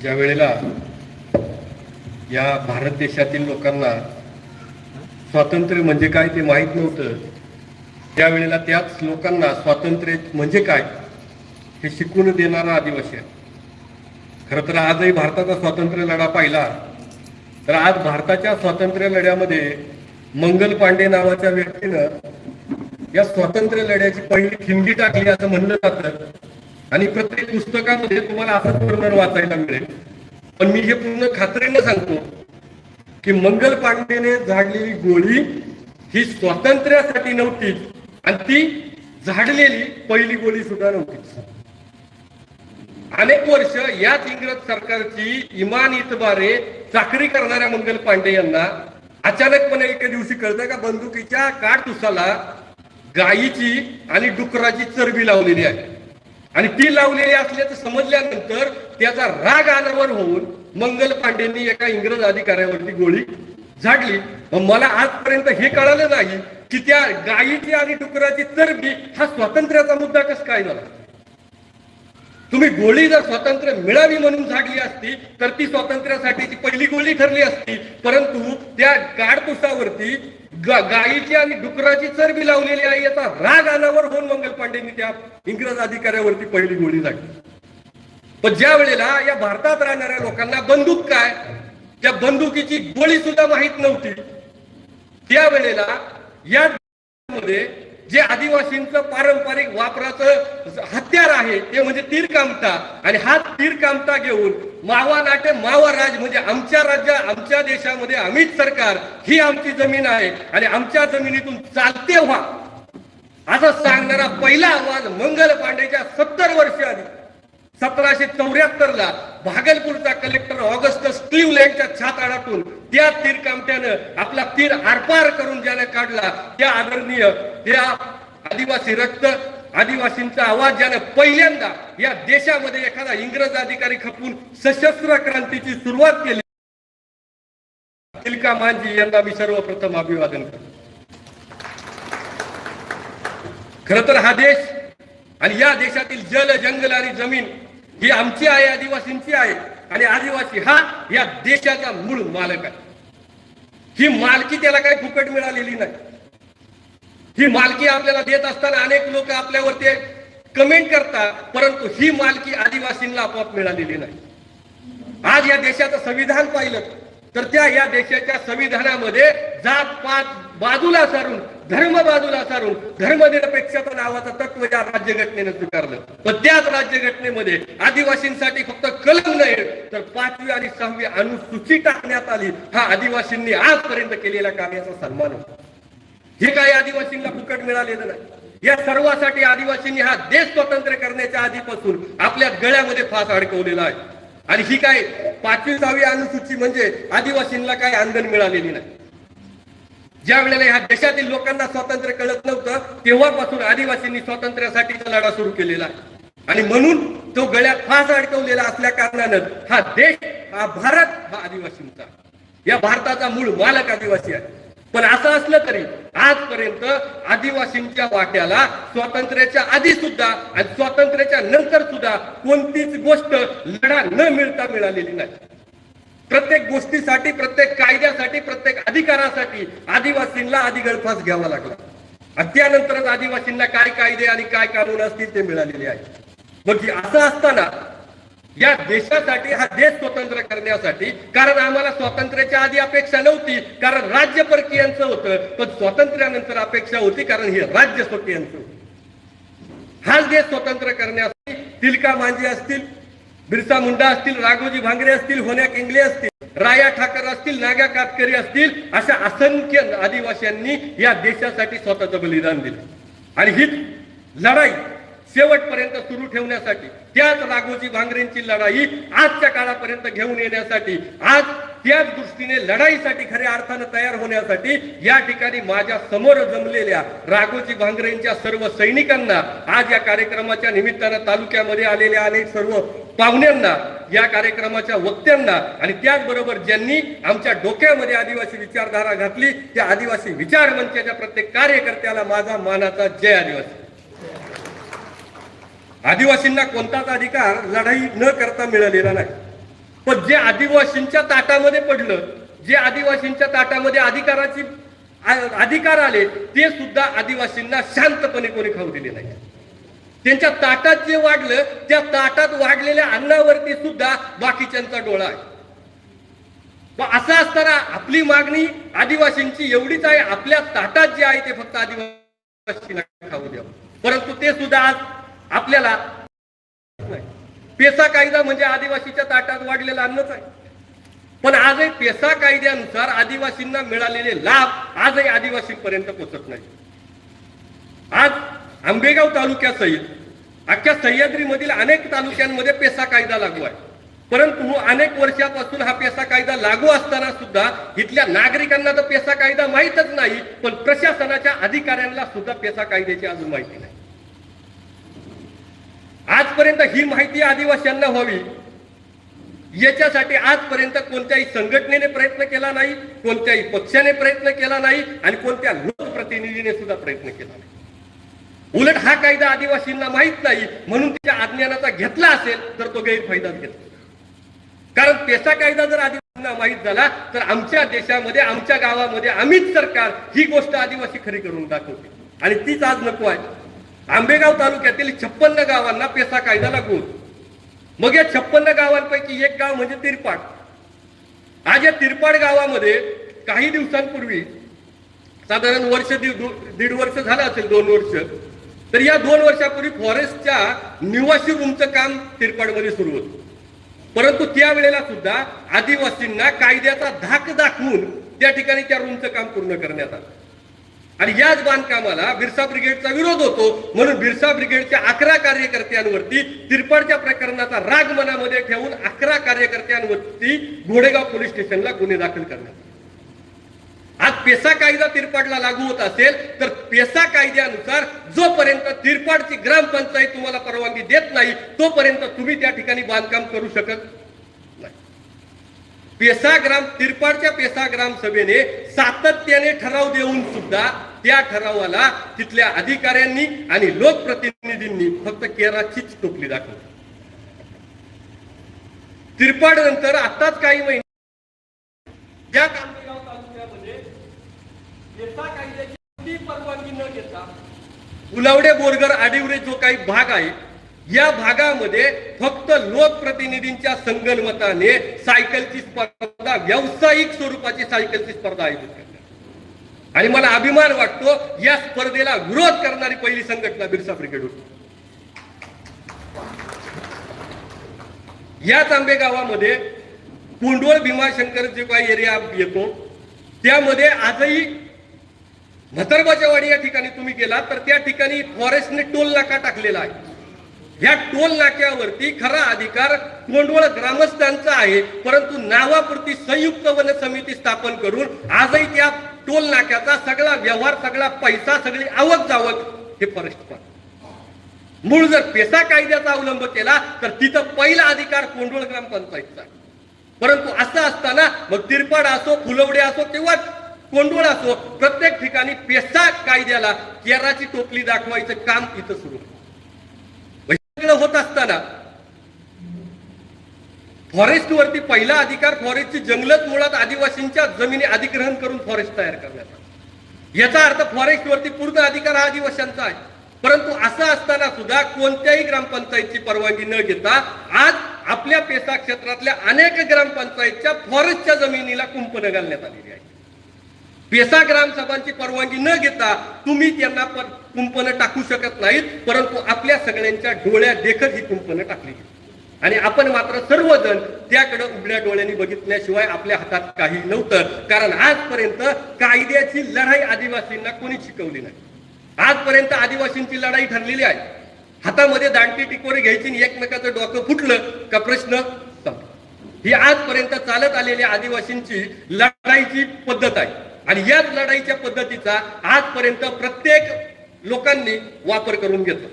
ज्या वेळेला या भारत देशातील लोकांना स्वातंत्र्य म्हणजे काय ते माहीत नव्हतं त्यावेळेला त्याच लोकांना स्वातंत्र्य म्हणजे काय हे शिकून देणारा आदिवासी आहे. खरं तर आजही भारताचा स्वातंत्र्य लढा पाहिला तर आज भारताच्या स्वातंत्र्य लढ्यामध्ये मंगल पांडे नावाच्या व्यक्तीनं या स्वातंत्र्य लढ्याची पहिली खिंडी टाकली असं म्हणलं जातं. आणि प्रत्येक पुस्तकामध्ये तुम्हाला असंच वर्णन वाचायला मिळेल. पण मी हे पूर्ण खात्रीनं सांगतो की मंगल पांडेने झाडलेली गोळी ही स्वातंत्र्यासाठी नव्हती आणि ती झाडलेली पहिली गोळी सुद्धा नव्हती. अनेक वर्ष याच इंग्रज सरकारची इमान इतबारे चाकरी करणाऱ्या मंगल पांडे यांना अचानकपणे एके दिवशी कळतं का बंदुकीच्या काटुसाला गायीची आणि डुकराची चरबी लावलेली आहे. आणि ती लावलेली असल्याचं समजल्यानंतर त्याचा राग अनावर होऊन मंगल पांडेंनी एका इंग्रज अधिकाऱ्यावरती गोळी झाडली. मला आजपर्यंत हे कळालं नाही की त्या गायीची आणि डुकराची चरबी हा स्वातंत्र्याचा मुद्दा कस काय झाला? तुम्ही गोळी जर स्वातंत्र्य मिळावी म्हणून झाडली असती तर ती स्वातंत्र्यासाठीची पहिली गोळी ठरली असती. परंतु त्या गाडपुसावरती गायीची आणि डुकराची चरबी लावलेली आहे याचा राग आल्यावर होऊन मंगल पांडेंनी त्या इंग्रज अधिकाऱ्यावरती पहिली गोळी झाडली पण ज्या वेळेला या भारतात राहणाऱ्या लोकांना बंदूक काय त्या बंदुकीची गोळी सुद्धा माहीत नव्हती त्यावेळेला या मध्ये जे आदिवासींचं पारंपरिक वापराचं हत्यार आहे ते म्हणजे तीरकामता. आणि हा तीरकामता घेऊन मावा नाटे मावा राज म्हणजे आमच्या राज्यात आमच्या देशामध्ये अमित सरकार ही आमची जमीन आहे. आणि आमच्या जमिनीतून चालते व्हा. असं सांगणारा पहिला आवाज मंगल पांडेच्या सत्तर वर्ष आधी सतराशे चौऱ्याहत्तर ला भागलपूरचा कलेक्टर ऑगस्ट ऑगस्टस क्लिवलँडच्या छाताडातून त्या तीर कामट्यानं आपला तीर आरपार करून ज्याने काढला त्या आदरणीय त्या आदिवासी रक्त आदिवासींचा आवाज ज्याने पहिल्यांदा या देशामध्ये एखादा इंग्रज अधिकारी खपून सशस्त्र क्रांतीची सुरुवात केली. तिलका मांझी यांना मी सर्वप्रथम अभिवादन करतो. खर तर हा देश आणि या देशातील जल जंगल आणि जमीन ही आमची आहे आदिवासींची आहे. आणि आदिवासी हा या देशाचा मूळ मालक आहे. ही मालकी त्याला काही फुकट मिळालेली नाही. ही मालकी आपल्याला देत असताना अनेक लोक आपल्यावरती कमेंट करतात परंतु ही मालकी आदिवासींना आपोआप मिळालेली नाही. आज या देशाचं संविधान पाहिलं तर त्या या देशाच्या संविधानामध्ये जात पात बाजूला सारून धर्म बाजूला सारून धर्मनिरपेक्षता नावाचं तत्व या राज्यघटनेनं स्वीकारलं. पण त्याच राज्यघटनेमध्ये आदिवासींसाठी फक्त कलम नाही तर पाचवी आणि सहावी अनुसूची टाकण्यात आली. हा आदिवासींनी आजपर्यंत केलेल्या कार्याचा सन्मान होता. हे काही आदिवासींना फुकट मिळालेलं नाही. या सर्वासाठी आदिवासींनी हा देश स्वतंत्र करण्याच्या आधीपासून आपल्या गळ्यामध्ये फास अडकवलेला आहे. आणि ही काय पाचवी सहावी अनुसूची म्हणजे आदिवासींना काही आंदण मिळालेली नाही. ज्या वेळेला ह्या देशातील लोकांना स्वातंत्र्य कळत नव्हतं तेव्हापासून आदिवासींनी स्वातंत्र्यासाठीचा लढा सुरू केलेला आणि म्हणून तो गळ्यात फास अडकवलेला असल्या कारणानं हा देश हा भारत हा आदिवासींचा. या भारताचा मूळ मालक आदिवासी आहे. पण असं असलं तरी आजपर्यंत आदिवासींच्या वाट्याला स्वातंत्र्याच्या आधी सुद्धा आणि स्वातंत्र्याच्या नंतर सुद्धा कोणतीच गोष्ट लढा न मिळता मिळालेली नाही. प्रत्येक गोष्टीसाठी प्रत्येक कायद्यासाठी प्रत्येक अधिकारासाठी आदिवासींना आधी गळफास घ्यावा लागला. आणि त्यानंतरच आदिवासींना काय कायदे आणि काय कानून असतील ते मिळालेले आहे. मग असं असताना या देशासाठी हा देश स्वतंत्र करण्यासाठी कारण आम्हाला स्वातंत्र्याच्या आधी अपेक्षा नव्हती कारण राज्य परकीयांचं होतं पण स्वातंत्र्यानंतर अपेक्षा होती कारण हे राज्य स्वकीयांचं होतं. हाच देश स्वतंत्र करण्यासाठी तिलका मांझी असतील बिरसा मुंडा असतील राघोजी भांगरे असतील होण्या किंगले असतील राया ठाकर असतील नागा कातकरी असतील अशा असंख्य आदिवासींनी या देशासाठी स्वतःचं बलिदान दिलं. आणि हीच लढाई शेवटपर्यंत सुरू ठेवण्यासाठी त्याच राघोजी भांगरेंची लढाई आजच्या काळापर्यंत घेऊन येण्यासाठी आज त्याच दृष्टीने लढाईसाठी खऱ्या अर्थानं तयार होण्यासाठी या ठिकाणी माझ्यासमोर जमलेल्या राघोजी भांगरेंच्या सर्व सैनिकांना आज या कार्यक्रमाच्या निमित्तानं तालुक्यामध्ये आलेल्या अनेक सर्व पाहुण्यांना या कार्यक्रमाच्या वक्त्यांना आणि त्याचबरोबर ज्यांनी आमच्या डोक्यामध्ये आदिवासी विचारधारा घातली त्या आदिवासी विचार मंचाच्या प्रत्येक कार्यकर्त्याला माझा मानाचा जय आदिवासी. आदिवासींना कोणताच अधिकार लढाई न करता मिळालेला नाही. पण जे आदिवासींच्या ताटामध्ये पडलं जे आदिवासींच्या ताटामध्ये अधिकाराची अधिकार आले ते सुद्धा आदिवासींना शांतपणे कोणी खाऊ दिले नाही. त्यांच्या ताटात जे वाढलं त्या ताटात वाढलेल्या अन्नावरती सुद्धा बाकीच्यांचा डोळा आहे. असं असताना आपली मागणी आदिवासींची एवढीच आहे आपल्या ताटात जे आहे ते फक्त आदिवासींना खाऊ द्यावं. परंतु ते सुद्धा आज आपल्याला पेसा कायदा म्हणजे आदिवासीच्या ताटात वाढलेलं अन्नच आहे. पण आजही पेसा कायद्यानुसार आदिवासींना मिळालेले लाभ आजही आदिवासींपर्यंत पोचत नाही. आज आंबेगाव तालुक्यासहित अख्ख्या सह्याद्रीमधील अनेक तालुक्यांमध्ये पेसा कायदा लागू आहे. परंतु अनेक वर्षापासून हा पेसा कायदा लागू असताना सुद्धा इथल्या नागरिकांना तर पेसा कायदा माहीतच नाही पण प्रशासनाच्या अधिकाऱ्यांना सुद्धा पेसा कायद्याची अजून माहिती नाही. आजपर्यंत ही माहिती आदिवासींना व्हावी. याच्यासाठी आजपर्यंत कोणत्याही संघटनेने प्रयत्न केला नाही कोणत्याही पक्षाने प्रयत्न केला नाही आणि कोणत्या लोकप्रतिनिधीने सुद्धा प्रयत्न केला नाही. उलट हा कायदा आदिवासींना माहीत नाही म्हणून तिच्या अज्ञानाचा घेतला असेल तर तो गैरफायदा घेतला. कारण त्याचा कायदा जर आदिवासींना माहीत झाला तर आमच्या देशामध्ये आमच्या गावामध्ये आम्हीच सरकार ही गोष्ट आदिवासी खरी करून दाखवते. आणि तीच आज नको आहे. आंबेगाव तालुक्यातील छप्पन्न गावांना पेसा कायदा लागू होतो. मग या छप्पन्न गावांपैकी एक गाव म्हणजे तिरपाड. आज या तिरपाड गावामध्ये काही दिवसांपूर्वी साधारण वर्ष दीड दीड वर्ष झालं असेल दोन वर्ष तर या दोन वर्षापूर्वी फॉरेस्टच्या निवासी रूमचं काम तिरपाडमध्ये सुरू होतं. परंतु त्यावेळेला सुद्धा आदिवासींना कायद्याचा धाक दाखवून त्या ठिकाणी त्या रूमचं काम पूर्ण करण्यात आलं. आणि याच बांधकामाला बिरसा ब्रिगेडचा विरोध होतो. म्हणून बिरसा ब्रिगेडच्या अकरा कार्यकर्त्यांवरती तिरपाडच्या प्रकरणाचा राग मनामध्ये ठेवून अकरा कार्यकर्त्यांवरती घोडेगाव पोलीस स्टेशनला गुन्हे दाखल करण्यात आज पेसा कायदा तिरपाडला लागू होत असेल तर पेसा कायद्यानुसार जोपर्यंत तिरपाडची ग्रामपंचायत तुम्हाला परवानगी देत नाही तोपर्यंत तुम्ही त्या ठिकाणी बांधकाम करू शकत पेसाग्राम तिरपाडच्या पेसाग्राम सभेने सातत्याने ठराव देऊन सुद्धा त्या ठरावाला तिथल्या अधिकाऱ्यांनी आणि लोकप्रतिनिधींनी फक्त केराचीच टोपली दाखवली. तिरपाड नंतर आताच काही महिने या कांदेगाव तालुक्यामध्ये पेसा कायद्याची परवानगी न घेता उलावडे बोरगर आडिवरे जो काही भाग आहे या भागामध्ये फक्त लोकप्रतिनिधींच्या संगनमताने सायकलची स्पर्धा व्यावसायिक स्वरूपाची सायकलची स्पर्धा आयोजित करण्यात आणि मला अभिमान वाटतो या स्पर्धेला विरोध करणारी पहिली संघटना बिरसा ब्रिगेड होती याच आंबे गावामध्ये कुंडवळ भीमाशंकर जे काही एरिया येतो. त्यामध्ये आजही म्हातरबाच्या वाडी या ठिकाणी तुम्ही गेलात तर त्या ठिकाणी फॉरेस्टने टोल नाका टाकलेला आहे. ह्या टोल नाक्यावरती खरा अधिकार कोंडवळ ग्रामस्थांचा आहे. परंतु नावापुरती संयुक्त वन समिती स्थापन करून आजही त्या टोल नाक्याचा सगळा व्यवहार सगळा पैसा सगळी आवक जावक हे परस्पर मूळ जर पेसा कायद्याचा अवलंब केला तर तिथं पहिला अधिकार कोंडवळ ग्रामपंचायतचा परंतु असं असताना मग तिरपाड असो फुलवडे असो किंवा कोंडवळ असो प्रत्येक ठिकाणी पेसा कायद्याला केराची टोपली दाखवायचं काम इथं सुरू आहे. हे सगळं होत असताना फॉरेस्ट वरती पहिला अधिकार फॉरेस्टची जंगलच मुळात आदिवासींच्या जमिनी अधिग्रहण करून फॉरेस्ट तयार करण्याचा. याचा अर्थ फॉरेस्ट वरती पूर्ण अधिकार हा आदिवासींचा आहे. परंतु असं असताना सुद्धा कोणत्याही ग्रामपंचायतची परवानगी न घेता आज आपल्या पेसा क्षेत्रातल्या अनेक ग्रामपंचायतच्या फॉरेस्टच्या जमिनीला कुंपणं घालण्यात आलेली आहे. पेसा ग्रामसभांची परवानगी न घेता तुम्ही त्यांना कुंपणं टाकू शकत नाहीत परंतु आपल्या सगळ्यांच्या डोळ्या देखत ही कुंपणं टाकली गेली. आणि आपण मात्र सर्वजण त्याकडे उघड्या डोळ्यांनी बघितल्याशिवाय आपल्या हातात काही नव्हतं. कारण आजपर्यंत कायद्याची लढाई आदिवासींना कोणी शिकवली नाही. आजपर्यंत आदिवासींची लढाई ठरलेली आहे. हातामध्ये दांडकी टिकोरी घ्यायची आणि एकमेकाचं डोकं फुटलं का प्रश्न ही आजपर्यंत चालत आलेल्या आदिवासींची लढाईची पद्धत आहे. आणि याच लढाईच्या पद्धतीचा आजपर्यंत प्रत्येक लोकांनी वापर करून घेतला.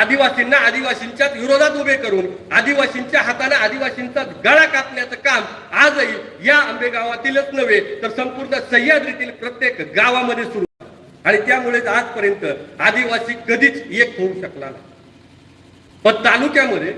आदिवासींना आदिवासींच्या विरोधात उभे करून आदिवासींच्या हाताने आदिवासींचा गळा कापण्याचं काम आजही या आंबेगावातीलच नव्हे तर संपूर्ण सह्याद्रीतील प्रत्येक गावामध्ये सुरू. आणि त्यामुळेच आजपर्यंत आदिवासी कधीच एक होऊ शकला नाही. पण तालुक्यामध्ये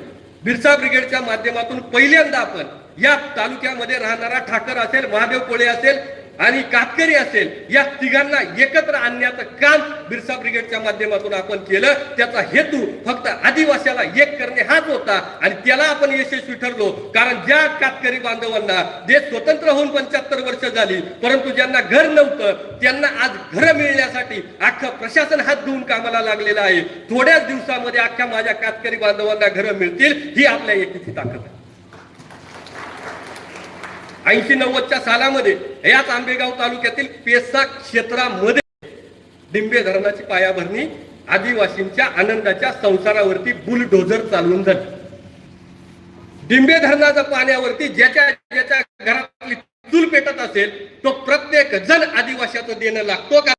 बिरसा ब्रिगेडच्या माध्यमातून पहिल्यांदा आपण या तालुक्यामध्ये राहणारा ठाकर असेल महादेव कोळे असेल आणि कातकरी असेल या तिघांना एकत्र आणण्याचं काम बिरसा ब्रिगेडच्या माध्यमातून आपण केलं. त्याचा हेतू फक्त आदिवासीला एक करणे हाच होता आणि त्याला आपण यशस्वी ठरलो. कारण ज्या कातकरी बांधवांना देश स्वतंत्र होऊन पंच्याहत्तर वर्ष झाली परंतु ज्यांना घर नव्हतं त्यांना आज घर मिळण्यासाठी अख्खं प्रशासन हात धुवून कामाला लागलेलं आहे. थोड्याच दिवसामध्ये अख्ख्या माझ्या कातकरी बांधवांना घरं मिळतील ही आपल्या एकीची ताकद आहे. ऐंशी नव्वदच्या सालामध्ये याच आंबेगाव तालुक्यातील पेसा क्षेत्रामध्ये डिंबे धरणाची पायाभरणी आदिवासींच्या आनंदाच्या संसारावरती बुलडोझर चालवून झाली. डिंबे धरणाच्या पाण्यावरती ज्याच्या ज्याच्या घरातली चूल पेटत असेल तो प्रत्येक जण आदिवाशाचं देणं लागतो का?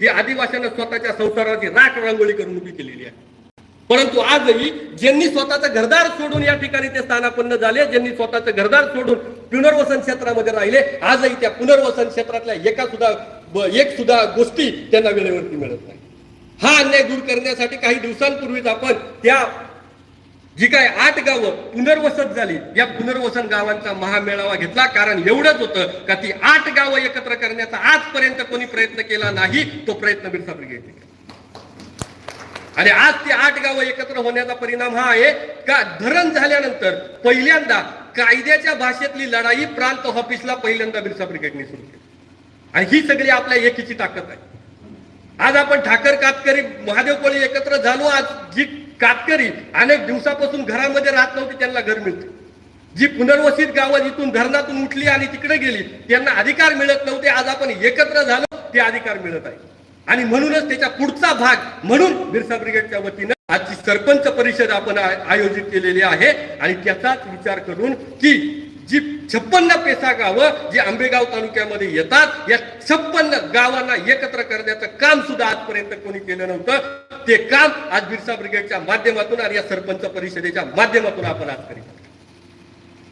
ही आदिवाशांना स्वतःच्या संसाराची राख रांगोळी करून उभी केलेली आहे. परंतु आजही ज्यांनी स्वतःचं घरदार सोडून या ठिकाणी ते स्थानापन्न झाले ज्यांनी स्वतःचं घरदार सोडून पुनर्वसन क्षेत्रामध्ये राहिले आजही त्या पुनर्वसन क्षेत्रातल्या एका सुद्धा एक सुद्धा गोष्टी त्यांना वेळेवरती मिळत नाही. हा अन्याय दूर करण्यासाठी काही दिवसांपूर्वीच आपण त्या जी काय आठ गावं पुनर्वसत झाली या पुनर्वसन गावांचा महामेळावा घेतला. कारण एवढंच होतं का ती आठ गावं एकत्र करण्याचा आजपर्यंत कोणी प्रयत्न केला नाही तो प्रयत्न बिरसा ब्रिगेड केला आणि आज ती आठ गावं एकत्र होण्याचा परिणाम हा आहे. का धरण झाल्यानंतर पहिल्यांदा कायद्याच्या भाषेतली लढाई प्रांत ऑफिसला पहिल्यांदा बिरसा ब्रिगेडने सुरू केली. आणि ही सगळी आपल्या एकीची ताकद आहे. आज आपण ठाकर कातकरी महादेव कोळी एकत्र झालो. आज जी कातकरी अनेक दिवसापासून घरामध्ये राहत नव्हती त्यांना घर मिळते. जी पुनर्वसित गावं जिथून धरणातून उठली आणि तिकडे गेली त्यांना अधिकार मिळत नव्हते. आज आपण एकत्र झालो ते अधिकार मिळत आहे. आणि म्हणूनच त्याच्या पुढचा भाग म्हणून बिरसा ब्रिगेडच्या वतीनं आजची सरपंच परिषद आपण आयोजित केलेली आहे. आणि त्याचाच विचार करून की जी छप्पन्न पेसा गावं जी आंबेगाव तालुक्यामध्ये येतात या छप्पन्न गावांना एकत्र करण्याचं काम सुद्धा आजपर्यंत कोणी केलं नव्हतं. ते काम आज बिरसा ब्रिगेडच्या माध्यमातून आणि या सरपंच परिषदेच्या माध्यमातून आपण आज करीत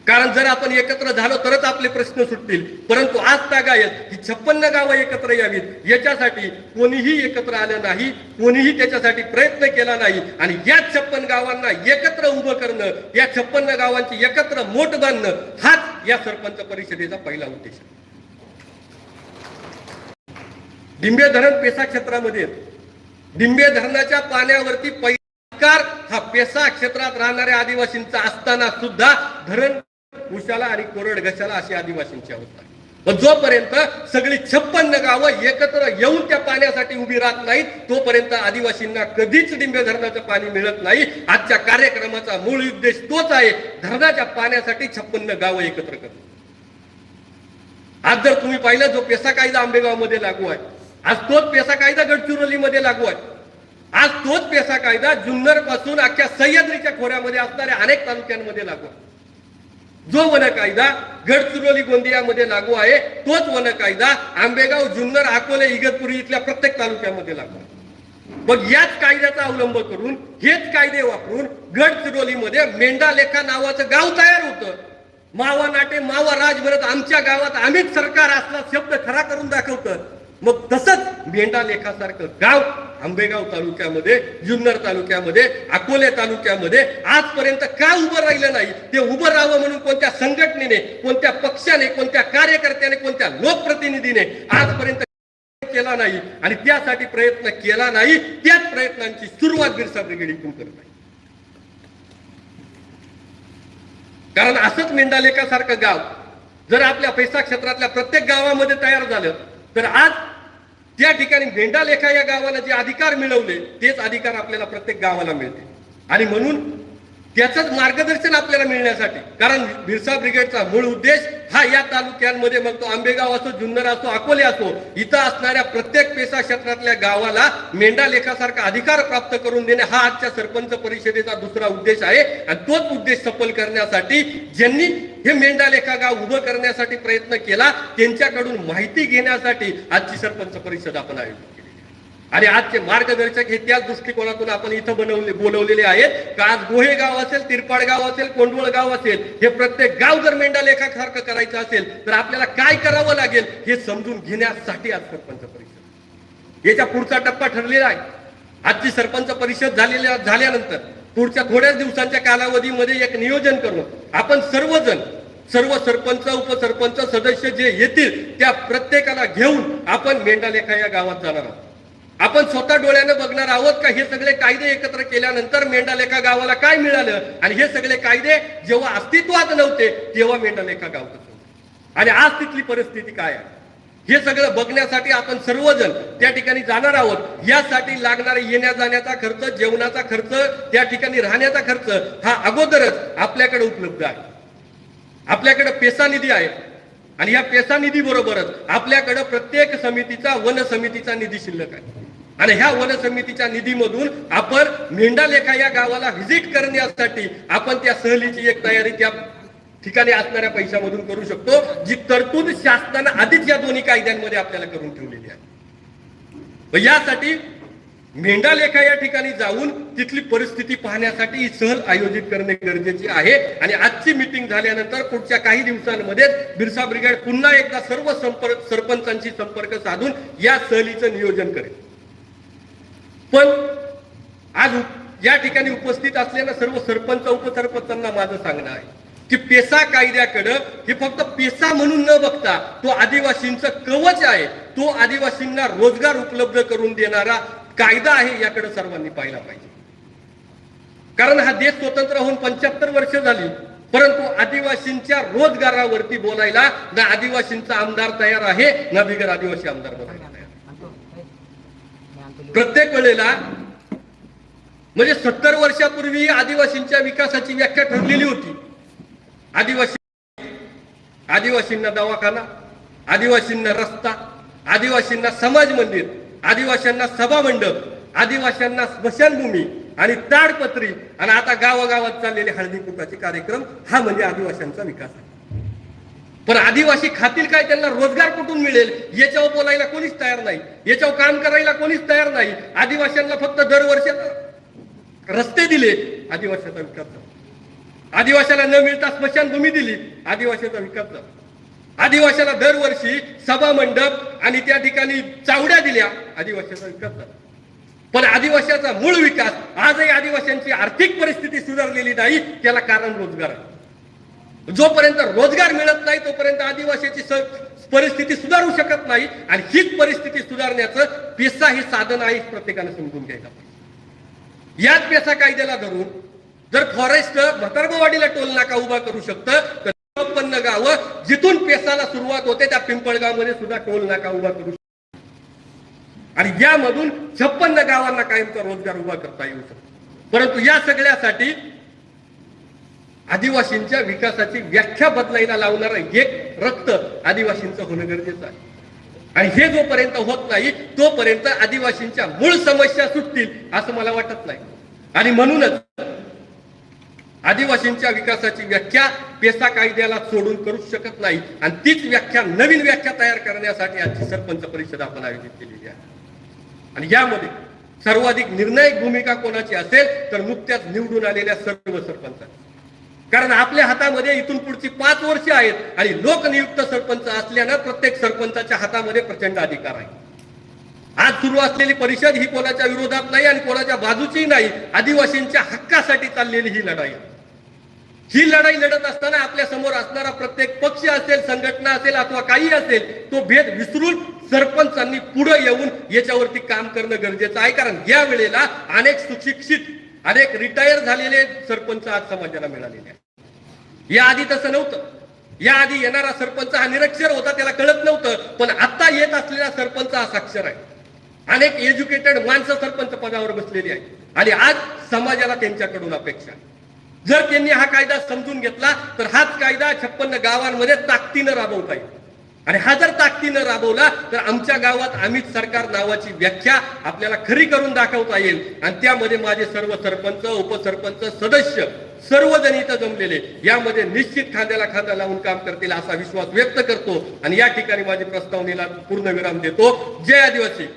कारण जर आपण एकत्र झालो तरच आपले प्रश्न सुटतील. परंतु आज तागायत ही छप्पन्न गावं एकत्र यावीत. याच्यासाठी कोणीही एकत्र आलं नाही कोणीही त्याच्यासाठी प्रयत्न केला नाही. आणि या छप्पन गावांना एकत्र उभं करणं या छप्पन्न गावांची एकत्र मोठ बांधणं हाच या सरपंच परिषदेचा पहिला उद्देश डिंबे धरण पेसा क्षेत्रामध्ये डिंबे धरणाच्या पाण्यावरती पहिला हा पेसा क्षेत्रात राहणाऱ्या आदिवासींचा असताना सुद्धा धरण उशाला आणि कोरड घशाला अशी आदिवासींची अवस्था पण जोपर्यंत सगळी छप्पन्न गावं एकत्र येऊन त्या पाण्यासाठी उभी राहत नाहीत तोपर्यंत आदिवासींना कधीच डिंबे धरणाचं पाणी मिळत नाही. आजच्या कार्यक्रमाचा मूळ उद्देश तोच आहे धरणाच्या पाण्यासाठी छप्पन्न गावं एकत्र करणं. आज जर तुम्ही पाहिलं जो पेसा कायदा आंबेगावमध्ये लागू आहे आज तोच पेसा कायदा गडचिरोलीमध्ये लागू आहे. आज तोच पेसा कायदा जुन्नरपासून अख्ख्या सह्याद्रीच्या खोऱ्यामध्ये असणाऱ्या अनेक तालुक्यांमध्ये लागू आहे. जो वन कायदा गडचिरोली गोंदियामध्ये लागू आहे तोच वन कायदा आंबेगाव जुन्नर अकोले इगतपुरी इथल्या प्रत्येक तालुक्यामध्ये लागू आहे. मग याच कायद्याचा अवलंब करून हेच कायदे वापरून गडचिरोलीमध्ये मेंढा लेखा नावाचं गाव तयार होतं. मावा नाटे मावा राज भरत आमच्या गावात आम्हीच सरकार असला शब्द खरा करून दाखवतं. मग तसंच मेंढा लेखासारखं गाव आंबेगाव तालुक्यामध्ये जुन्नर तालुक्यामध्ये अकोले तालुक्यामध्ये आजपर्यंत का उभं राहिलं नाही? ते उभं राहावं म्हणून कोणत्या संघटनेने कोणत्या पक्षाने कोणत्या कार्यकर्त्याने कोणत्या लोकप्रतिनिधीने आजपर्यंत केला नाही आणि त्यासाठी प्रयत्न केला नाही त्याच प्रयत्नांची सुरुवात बिरसा ब्रिगेड इथून करत आहे कारण असंच मेंढालेखासारखं गाव जर आपल्या पैसा क्षेत्रातल्या प्रत्येक गावामध्ये तयार झालं तर आज त्या ठिकाणी मेंढालेखा या गावाला जे अधिकार मिळवले तेच अधिकार आपल्याला प्रत्येक गावाला मिळते. आणि म्हणून त्याचंच मार्गदर्शन आपल्याला मिळण्यासाठी. कारण बिरसा ब्रिगेडचा मूळ उद्देश हा या तालुक्यांमध्ये मग तो आंबेगाव असो जुन्नर असो अकोले असो इथं असणाऱ्या प्रत्येक पेसा क्षेत्रातल्या गावाला मेंढा लेखासारखा अधिकार प्राप्त करून देणे हा आजच्या सरपंच परिषदेचा दुसरा उद्देश आहे. आणि तोच उद्देश सफल करण्यासाठी ज्यांनी हे मेंढा लेखा गाव उभं करण्यासाठी प्रयत्न केला त्यांच्याकडून माहिती घेण्यासाठी आजची सरपंच परिषद आपण आयोजित आणि आजचे मार्गदर्शक हे त्याच दृष्टिकोनातून आपण इथं बनवले बोलवलेले आहेत. का आज गोहे गाव असेल तिरपाड गाव असेल कोंडवळ गाव असेल हे प्रत्येक गाव जर मेंढा लेखासारखं करायचं असेल तर आपल्याला काय करावं लागेल हे समजून घेण्यासाठी आज सरपंच परिषद. याच्या पुढचा टप्पा ठरलेला आहे. आजची सरपंच परिषद झालेल्या झाल्यानंतर पुढच्या थोड्याच दिवसांच्या कालावधीमध्ये एक नियोजन करून आपण सर्वजण सर्व सरपंच उपसरपंच सदस्य जे येतील त्या प्रत्येकाला घेऊन आपण मेंढालेखा या गावात जाणार आहोत. आपण स्वतः डोळ्यानं बघणार आहोत का? हे सगळे कायदे एकत्र केल्यानंतर मेंढालेखा गावाला काय मिळालं? आणि हे सगळे कायदे जेव्हा अस्तित्वात नव्हते तेव्हा मेंढालेखा गाव आणि आज तिथली परिस्थिती काय आहे? हे सगळं बघण्यासाठी आपण सर्वजण त्या ठिकाणी जाणार आहोत. यासाठी लागणारा येण्या जाण्याचा खर्च जेवणाचा खर्च त्या ठिकाणी राहण्याचा खर्च हा अगोदरच आपल्याकडे उपलब्ध आहे. आपल्याकडे पेसा निधी आहे. आणि या पेसा निधी बरोबरच आपल्याकडे प्रत्येक समितीचा वन समितीचा निधी शिल्लक आहे. आणि ह्या वन समितीच्या निधीमधून आपण मेंढालेखा या गावाला व्हिजिट करण्यासाठी आपण त्या सहलीची एक तयारी त्या ठिकाणी असणाऱ्या पैशामधून करू शकतो जी तरतूद शासनानं आधीच या दोन्ही कायद्यांमध्ये आपल्याला करून ठेवलेली आहे. यासाठी मेंढालेखा या ठिकाणी जाऊन तिथली परिस्थिती पाहण्यासाठी ही सहल आयोजित करणे गरजेचे आहे. आणि आजची मिटिंग झाल्यानंतर पुढच्या काही दिवसांमध्ये बिरसा ब्रिगेड पुन्हा एकदा सर्व संपर्क सरपंचांशी संपर्क साधून या सहलीचं नियोजन करेल. पण आज या ठिकाणी उपस्थित असलेल्या सर्व सरपंच उपसरपंचांना माझं सांगणं आहे की पेसा कायद्याकडं हे फक्त पेसा म्हणून न बघता तो आदिवासींचं कवच आहे तो आदिवासींना रोजगार उपलब्ध करून देणारा कायदा आहे याकडे सर्वांनी पाहिला पाहिजे. कारण हा देश स्वतंत्र होऊन पंच्याहत्तर वर्ष झाली परंतु आदिवासींच्या रोजगारावरती बोलायला ना आदिवासींचा आमदार तयार आहे ना बिगर आदिवासी आमदार बोलायला तयार प्रत्येक वेळेला म्हणजे सत्तर वर्षापूर्वी आदिवासींच्या विकासाची व्याख्या ठरलेली होती. आदिवासी आदिवासींना दवाखाना आदिवासींना रस्ता आदिवासींना समाज मंदिर आदिवासींना सभा मंडप आदिवासींना स्मशानभूमी आणि ताडपत्री आणि आता गावागावात चाललेले हळदी कुटाचे कार्यक्रम हा म्हणजे आदिवासींचा विकास आहे. पण आदिवासी खातील काय त्यांना रोजगार कुठून मिळेल? याच्यावर बोलायला कोणीच तयार नाही. याच्यावर काम करायला कोणीच तयार नाही. आदिवासींना फक्त दरवर्षी रस्ते दिले आदिवासीचा विकास झाला. आदिवाशाला न मिळता स्मशानभूमी दिली आदिवासीचा विकास झाला. आदिवाशाला दरवर्षी सभा मंडप आणि त्या ठिकाणी चावड्या दिल्या आदिवासीचा विकास झाला. पण आदिवासीचा मूळ विकास आजही आदिवासींची आर्थिक परिस्थिती सुधारलेली नाही त्याला कारण रोजगार आहे. जोपर्यंत रोजगार मिळत नाही तोपर्यंत आदिवासीची परिस्थिती सुधारू शकत नाही आणि हीच परिस्थिती सुधारण्याचं पेसा हे साधन आहे प्रत्येकाने समजून घ्यायला पाहिजे. याच पेसा कायद्याला धरून जर फॉरेस्ट म्हातारगवाडीला टोल नाका उभा करू शकतं तर उत्पन्न गावं जिथून पेसाला सुरुवात होते त्या पिंपळगावमध्ये सुद्धा टोल नाका उभा करू शकतो आणि यामधून छप्पन्न गावांना कायमचा रोजगार उभा करता येऊ शकतो. परंतु या सगळ्यासाठी आदिवासींच्या विकासाची व्याख्या बदलायला लावणारं एक रक्त आदिवासींचं होणं गरजेचं आहे. आणि हे जोपर्यंत होत नाही तोपर्यंत आदिवासींच्या मूळ समस्या सुटतील असं मला वाटत नाही. आणि म्हणूनच आदिवासींच्या विकासाची व्याख्या पेसा कायद्याला सोडून करू शकत नाही. आणि तीच व्याख्या नवीन व्याख्या तयार करण्यासाठी आजची सरपंच परिषद आपण आयोजित केलेली आहे. आणि यामध्ये सर्वाधिक निर्णायक भूमिका कोणाची असेल तर नुकत्याच निवडून आलेल्या सर्व सरपंचांची. कारण आपल्या हातामध्ये इथून पुढची पाच वर्ष आहेत आणि लोकनियुक्त सरपंच असल्यानं प्रत्येक सरपंचाच्या हातामध्ये प्रचंड अधिकार आहे. आज सुरू असलेली परिषद ही कोणाच्या विरोधात नाही आणि कोणाच्या बाजूची नाही. आदिवासींच्या हक्कासाठी चाललेली ही लढाई. ही लढाई लढत असताना आपल्यासमोर असणारा प्रत्येक पक्ष असेल संघटना असेल अथवा काही असेल तो भेद विसरून सरपंचांनी पुढे येऊन याच्यावरती काम करणं गरजेचं आहे. कारण या वेळेला अनेक सुशिक्षित अनेक रिटायर झालेले सरपंच आज समाजाला मिळालेले आहेत. या आधी तसं नव्हतं. या आधी येणारा सरपंच हा निरक्षर होता त्याला कळत नव्हतं पण आता येत असलेला सरपंच हा साक्षर आहे. अनेक एज्युकेटेड माणसं सरपंच पदावर बसलेली आहेत. आणि आज समाजाला त्यांच्याकडून अपेक्षा जर त्यांनी हा कायदा समजून घेतला तर हाच कायदा छप्पन्न गावांमध्ये ताकदीनं राबवता येईल. आणि हा जर ताकदीनं राबवला तर आमच्या गावात अमित सरकार नावाची व्याख्या आपल्याला खरी करून दाखवता येईल. आणि त्यामध्ये माझे सर्व सरपंच उपसरपंच सदस्य सर्वजण इथं जमलेले यामध्ये निश्चित खांद्याला खांदा लावून काम करतील असा विश्वास व्यक्त करतो. आणि या ठिकाणी माझी प्रस्तावनेला पूर्ण विराम देतो. जय आदिवासी.